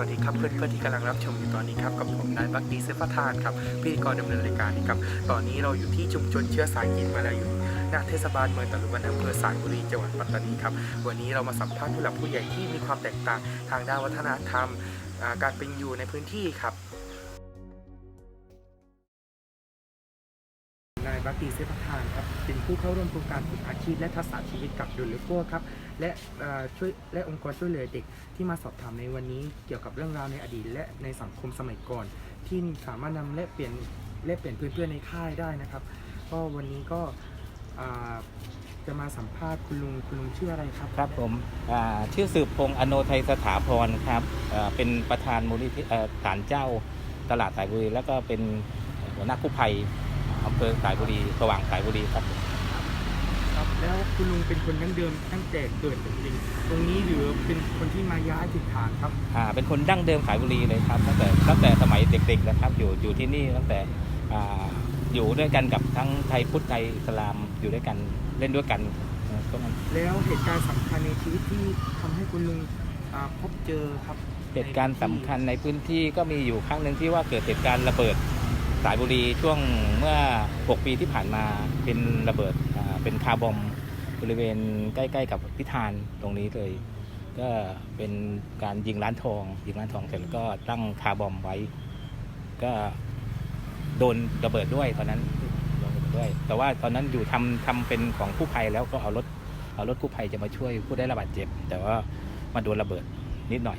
วัสดีครับเพื่อนๆที่กำลังรับชมอยู่ตอนนี้ครับกับผมนายบักดีเซฟทานครับพิธีกรดำเนินรายการนี้ครับตอนนี้เราอยู่ที่ชุมชนเชื้อสายจีนมาลายูณเทศบาลเมืองตะลุวันอำเภอสายบุรีจังหวัดปัตตานีครับวันนี้เรามาสัมภาษณ์ผู้หลักผู้ใหญ่ที่มีความแตกต่าง ทางด้านวัฒนธรรม การเป็นอยู่ในพื้นที่ครับ นายบักดีเซฟทานครับเป็นผู้เข้าร่วมโครงการฝึกอาชีพและทักษะชีวิตกับดุลเลโก้ครับและช่วยและองค์กรช่วยเหลือเด็กที่มาสอบถามในวันนี้เกี่ยวกับเรื่องราวในอดีต และในสังคมสมัยก่อน ที่สามารถนำแลกเปลี่ยนแลกเปลี่ยนเพื่อนๆในค่ายได้นะครับ ก็วันนี้ก็จะมาสัมภาษณ์คุณลุงคุณลุงชื่ออะไรครับครับผมชื่อสืบพงษ์อโนไทยสถาพรครับเป็นประธานมูลนิธิเอ่อศาลเจ้าตลาดสายบุรีแล้วก็เป็นหัวหน้ากู้ภัย อำเภอสายบุรีสว่างสายบุรีครับ ครับแล้วคุณลุงเป็นคนดั้งเดิมตั้งแต่เกิดจริงๆตรงนี้หรือเป็นคนที่มาย้ายถิ่นฐานครับ อ่า เป็นคนดั้งเดิมสายบุรีเลยครับตั้งแต่ตั้งแต่สมัยเด็กๆนะครับ อยู่อยู่ที่นี่ตั้งแต่อ่าอยู่ด้วยกันกับทั้งไทยพุทธไทยอิสลามอยู่ด้วยกันเล่นด้วยกันเอ่อก็มันแล้วเหตุการณ์สำคัญในชีวิตที่ทำให้คุณลุงอ่าพบเจอครับเหตุการณ์สำคัญในพื้นที่ก็มีอยู่ครั้งหนึ่งที่ว่าเกิดเหตุการณ์ระเบิด สายบุรีช่วงเมื่อ 6 ปีที่ผ่านมาเป็นระเบิดเป็นคาร์บอมบริเวณใกล้ๆ กับพิธานตรงนี้เลย ก็เป็นการยิงร้านทอง ยิงร้านทองเสร็จแล้วก็ตั้งคาร์บอมไว้ ก็โดนระเบิดด้วยตอนนั้นโดนระเบิดด้วย แต่ว่าตอนนั้นอยู่ทำทำเป็นของกู้ภัยแล้วก็เอารถเอารถกู้ภัยจะมาช่วยผู้ได้รับบาดเจ็บ แต่ว่ามาโดนระเบิดนิดหน่อย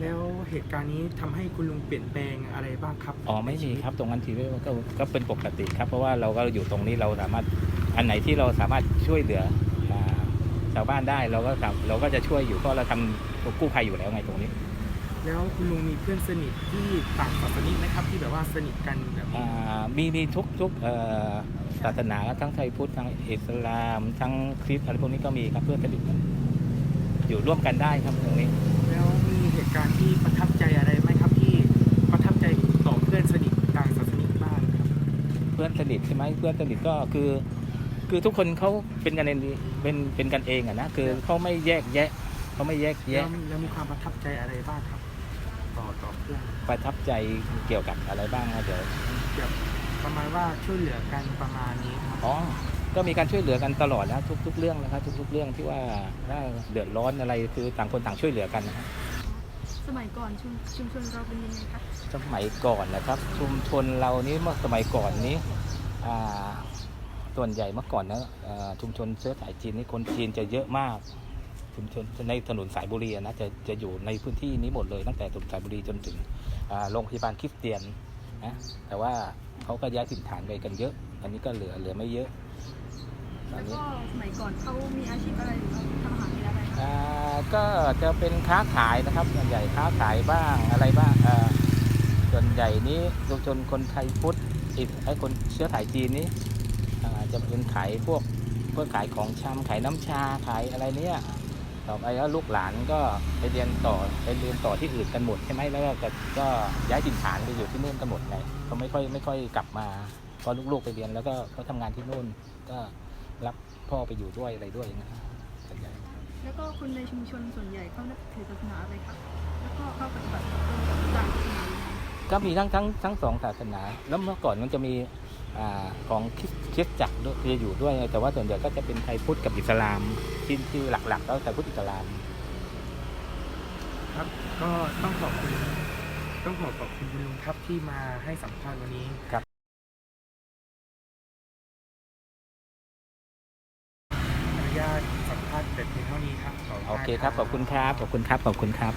แล้วเหตุการณ์นี้ทำให้คุณลุงเปลี่ยนแปลงอะไรบ้างครับ อ๋อไม่มีครับ ตรงนั้นทีก็ก็ก็เป็นปกติครับ เพราะว่าเราก็อยู่ตรงนี้เราสามารถอันไหนที่เราสามารถช่วยเหลืออ่าชาวบ้านได้เราก็ทำเราก็จะช่วยอยู่เพราะเราทำกู้ภัยอยู่แล้วไงตรงนี้ แล้วคุณลุงมีเพื่อนสนิทที่ต่างศาสนิกไหมครับ ที่แบบว่าสนิทกันแบบนี้อ่ามีมีทุกทุกเอ่อศาสนาทั้งไทยพุทธทั้งอิสลาม ทั้งคริสต์อะไรพวกนี้ก็มีครับเพื่อนสนิทกันอยู่ร่วมกันได้ครับตรงนี้แล้วมี เหตุการณ์ที่ประทับใจอะไรไหมครับที่ประทับใจต่อเพื่อนสนิทต่างศาสนิกบ้างครับ เพื่อนสนิทใช่ไหมเพื่อนสนิทก็คือ คือทุกคนเขาเป็นกันเองเป็นเป็นกันเองอะนะคือเขาไม่แยกแยะเขาไม่แยกแล้วแยะแล้วมีความประทับใจอะไรบ้างครับ ต่อต่อเพื่อนประทับใจเกี่ยวกับอะไรบ้างนะเดี๋ยวเกี่ยวประมาณว่าช่วยเหลือกันประมาณนี้ครับอ๋อ ก็มีการช่วยเหลือกันตลอดนะทุกทุกเรื่องนะครับ ทุกๆเรื่องที่ว่าถ้าเดือดร้อนอะไรคือต่างคนต่างช่วยเหลือกันนะครับ สมัยก่อนชุมชุมชนเราเป็นยังไงคะสมัยก่อนนะครับ ชุมชนเรานี้เมื่อสมัยก่อนนี้อ่าส่วนใหญ่เมื่อก่อนนะอ่าชุมชนเชื้อสายจีนนี่คนจีนจะเยอะมาก ชุมชนในถนนสายบุรีอะนะจะจะอยู่ในพื้นที่นี้หมดเลยตั้งแต่ถนนสายบุรีจนถึงอ่าโรงพยาบาลคริสเตียนนะแต่ว่าเขาก็ย้ายถิ่นฐานไปกันเยอะ อันนี้ก็เหลือเหลือไม่เยอะ แล้วก็สมัยก่อนเขามีอาชีพอะไรหรือว่าทำอาหารกินอะไรคะอ่าก็จะเป็นค้าขายนะครับ ส่วนใหญ่ค้าขายบ้างอะไรบ้างอ่าส่วนใหญ่นี้ชุมชนคนไทยพุทธอิสไอ้คนเชื้อสายจีนนี้อ่าจะเป็นขายพวกพวกขายของชำขายน้ำชาขายอะไรเนี้ยต่อไปแล้วลูกหลานก็ไปเรียนต่อไปเรียนต่อที่อื่นกันหมดใช่ไหมแล้วก็ก็ย้ายถิ่นฐานไปอยู่ที่นู่นกันหมดไงเขาไม่ค่อยไม่ค่อยกลับมาพอลูกๆไปเรียนแล้วก็เขาทำงานที่นู่นก็ รับพ่อไปอยู่ด้วยอะไรด้วยนะส่วนใหญ่แล้วก็คนในชุมชนส่วนใหญ่เขานับถือศาสนาอะไรคะแล้วก็เขาปฏิบัติตรงกับต่างศาสนายังไงก็มีทั้งทั้งทั้งสองศาสนา แล้วเมื่อก่อนมันจะมีอ่าของคริสคริสตจักรด้วยจะอยู่ด้วย แต่ว่าส่วนใหญ่ก็จะเป็นไทยพุทธกับอิสลามที่ที่หลักๆก็ไทยพุทธอิสลาม ครับก็ต้องขอบคุณต้องขอขอบคุณคุณลุงครับที่มาให้สัมภาษณ์วันนี้ครับ อนุญาตสัมภาษณ์แต่เพียงเท่านี้ครับขณ โอเคครับขอบคุณครับขอบคุณครับขอบคุณครับ